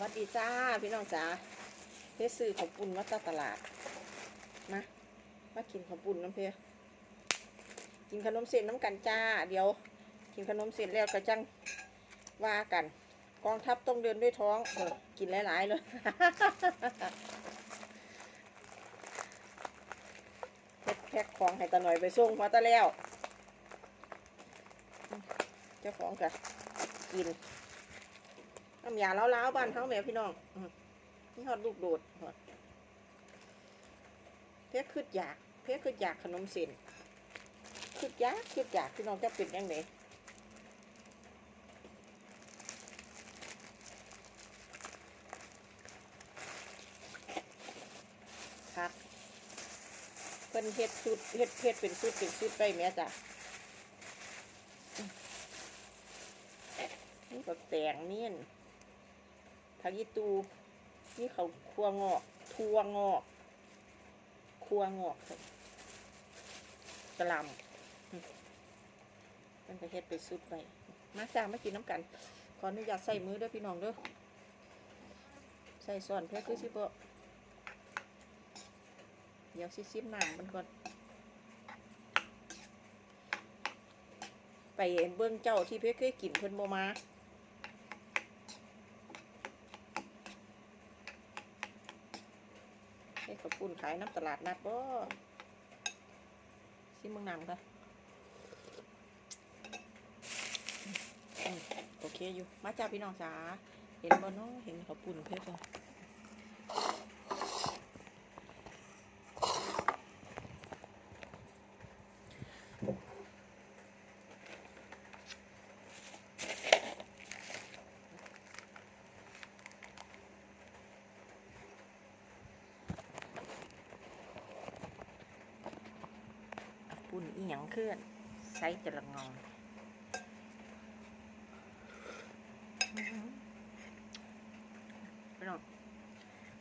วัสดีจ้าพี่น้องจ้าเพชรซื้อของปุ่นมาจากตลาด มา มากินของปุ่นน้ำเพชรกินขนมเส้นน้ำกันจ้า เดี๋ยว กินขนมเส้นแล้วก็จังว่ากัน กองทัพต้องเดินด้วยท้องเออกินหลายๆเลยเพชรแพ็คของให้ตาหน่อยไปส่งพอตาแล้ว เจ้าของกะกิน น้ำยาเล้าๆบ้านเขาแม่พี่น้องนี่ฮอดลูกโดดฮอดเพชรคืดอยากเพชรคืดอยากขนมเส้นคืดอยากคืดอยากพี่น้องจะเป็นยังไงครับเพิ่นเฮ็ดสุดเฮ็ดเฮ็ดเป็นสุดเป็นสุดไปแม่จ้ะนี่ก็แตงเนียน ผักยีตูนี่เขาครัวงอกทัวงอกครัวงอกครับกระลำมันก็เฮ็ดไปสุดไปมาจ้ามากินน้ำกัน ขออนุญาตใส่มือด้วยพี่น้องเด้อใส่ส่วนเพื่อคือสิบเดี๋ยวซิซิมน้ำมันก่อนไปเห็นเบิ่งเจ้าที่เพื่อเคยกินเพิ่นโมมา ให้ขาว ปุ่นขายน้ำตลาดนัดบ่ซิมึงนำค่ะโอเคอยู่ มาจ้าพี่น้องจ๋าเห็นบ่เนาะเห็นขาวปุ้นเพชรบ่ปุ้น อีหยังเคลื่อนใส่จะละงองพี่น้อง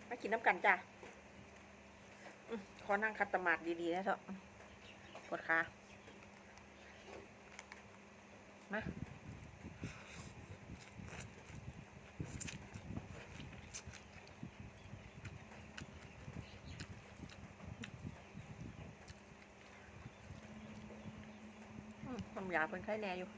มากินน้ำกันจ้ะขอนั่งคัดตมาดดีๆนะเถอะอื้อปวดขามา ยาเป็นไข้แน่อยู่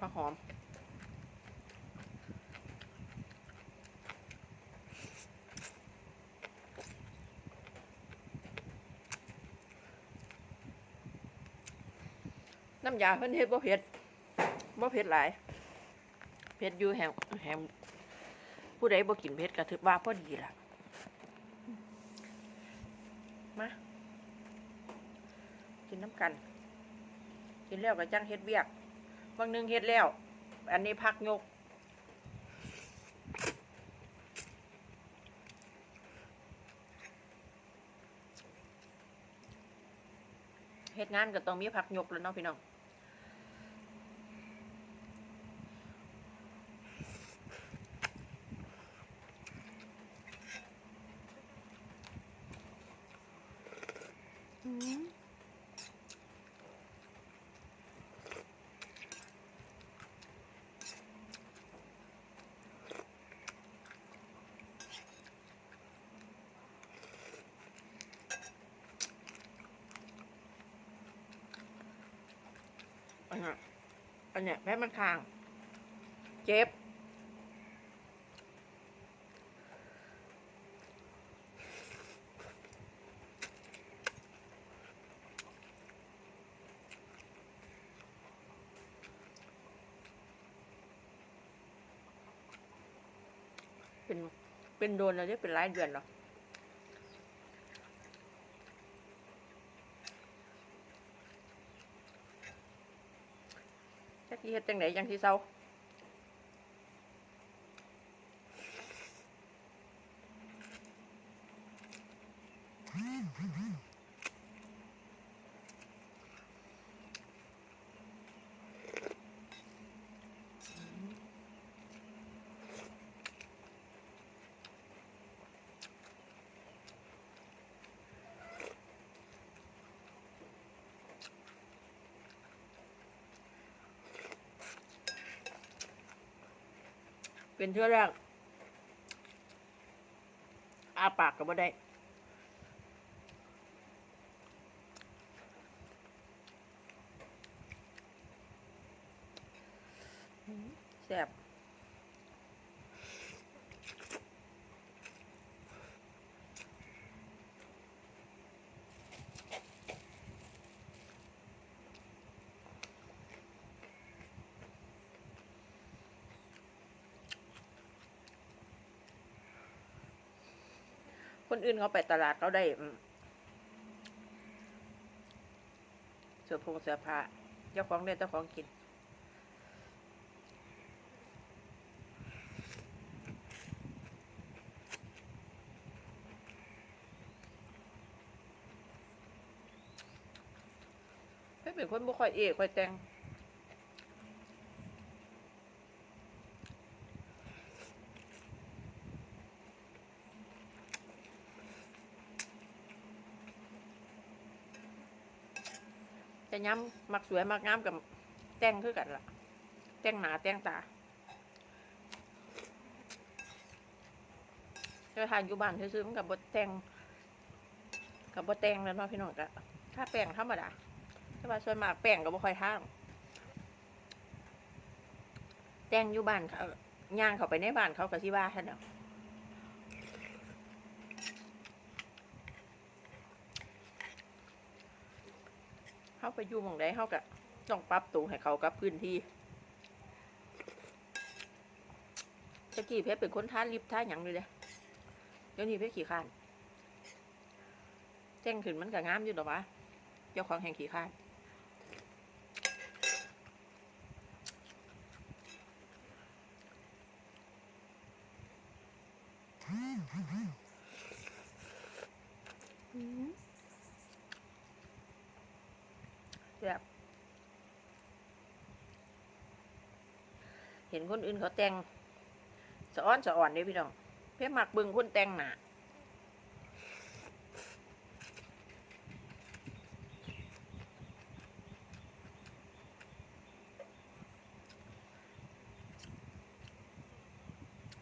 ผักหอมน้ำยาเพิ่นเฮ็ดบ่เผ็ด บ่เผ็ดหลายเผ็ดอยู่แฮมแฮมผู้ใดบ่กินเผ็ดก็ถือว่าพอดีล่ะมากินน้ำกัน กินแล้วก็จังเฮ็ดเวียกบางหนึงเฮ็ดแล้ว อันนี้พักยกเฮ็ดงานก็ต้องมีพักยกแล้วเนาะพี่น้อง นเนี้อันเนี้ยแพ้มันคาง เจ็บ เป็น เป็นโดนแล้วเนี่ยเป็นหลายเดือนหรอ เฮ็ดจังไดจังที่เศร้า เป็นเทื่อแรกอาปากก็บ่ได้แซ่บ คนอื่นเขาไปตลาดเขาได้เสื้อผงเสื้อผ้าเจ้าของเล่นเจ้าของกินเฮ้เป็นคนบ่ค่อยเอกค่อยแต่ง แต่ย้ำมักสวยมักงามกับแต่งคือกันล่ะ แต่งหนาแต่งตาจะทานอยู่บ้านซื้อๆมันกับบดแต่งกับบดแต่งแล้วเนาะพี่น้องกะถ้าแป้งธรรมดาแต่ว่าส่วนมากแป้งก็บ่ค่อยทาแต่งอยู่บ้านเขาย่างเขาไปในบ้านเขาก็สิว่าท่านเนาะ เขาไปอยู่มองใดเขาก็ต้องปรับตัวให้เขากับพื้นที่ตะกี้เพชรเป็นคนท่าลิบท่าหยังเลยเลยเดี๋ยวนี้เพชรขี่ข้านแจ้งขึ้นมันก็งามอยู่หรอวะเจ้าของแห่งขี่ข้านอืมแบบเห็นคนอื่นเขาแต่งสะอ้อนสะอ่อนเด้พี่น้องเพื่อมักบึงคนแต่งหนา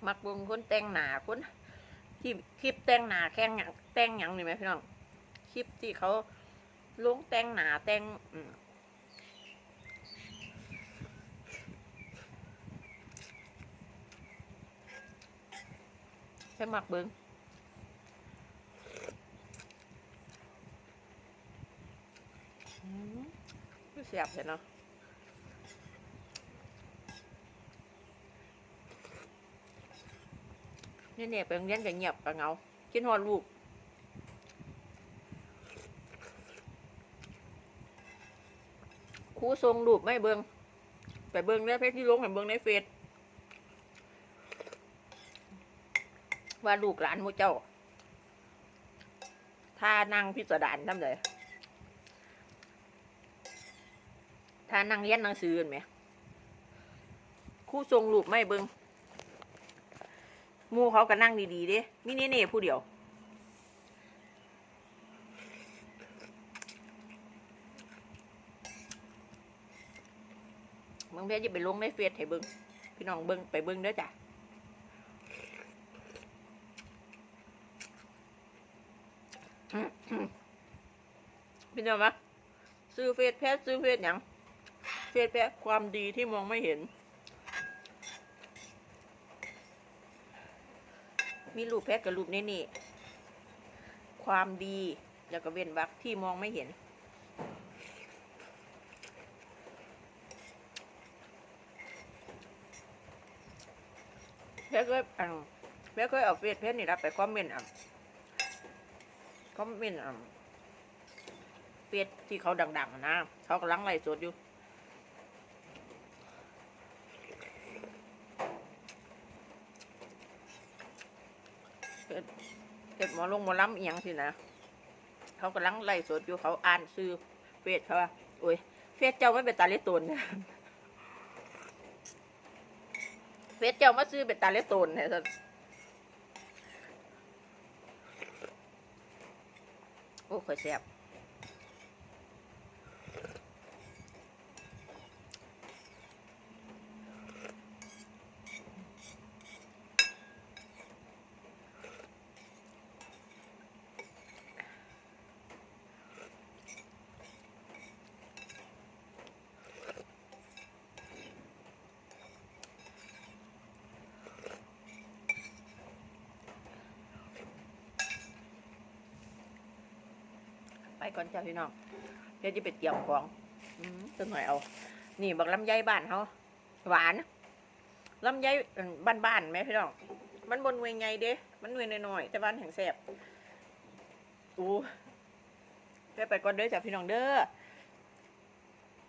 มักบุงคนแต่งหนาคนที่คลิปแต่งหนาแข่งหยังแต่งหยังนี่ไหมพี่น้องคลิปที่เขาลงแต่งหนาแต่ง อืมแค่มักเบิงอืมคือเสียบเห็นเนาะเนี่ยเนี่ยไปโรงเรียนก็เงียบก็เงาคิดฮอดลูกครูส่งรูปไม่เบิงไปเบิงแล้เพจที่ลงให้เบิงในเฟซ ว่าลูกหลานมูเจ้าท่านั่งพิสดารทำเลยท่านั่งเรียนหนังสือเห็นไหมครูส่งรูปไม่เบิงมูเขาก็นั่งดีๆเด้มิเนี่เน่ผู้เดียวเบิ่งเพจจะไปลงในเฟซให้เบิ่งพี่น้องเบิ่งไปเบิ่งเด้อจ้ะ พี่น้องวะซื้อเฟซแพทซื้อเฟซหยังเฟซแพทความดีที่มองไม่เห็น มีรูปแพทกับรูปนี่นี่ ความดีแล้วก็เว้นวรรคที่มองไม่เห็นแพทย์เคยอ่าแพทย์เคยเอาเฟซเพจนี่รับไปคอมเมนต์อะ คอมเมนอะเฟซที่เขาดัง ๆ นะเขากำลังไล่สดอยู่เฮ็ดหมอลงหมอล้ำเอียงสินะเขากำลังไล่สดอยู่เขาอ่านซื้อเฟซเขาว่าโอ้ยเฟซเจ้าไม่เป็นตาเล็ตนเนี่ยเฟซเจ้ามาซื้อเป็นตาเล็ตนเนี่ย โอ้ข่อยแซ่บ ก่อนเจ้าพี่น้องเดี๋ยวจะไปเตรียมของอืมต้นหน่อยเอา นี่บักลำไยบ้านเขาหวานลำไยบ้านบ้านๆไหมพี่น้องมันบนเวงไงเด้ มันเวงน้อยๆแต่บ้านแห่งแสบอู้ไปไปก่อนเด้อจ้าพี่น้องเด้อ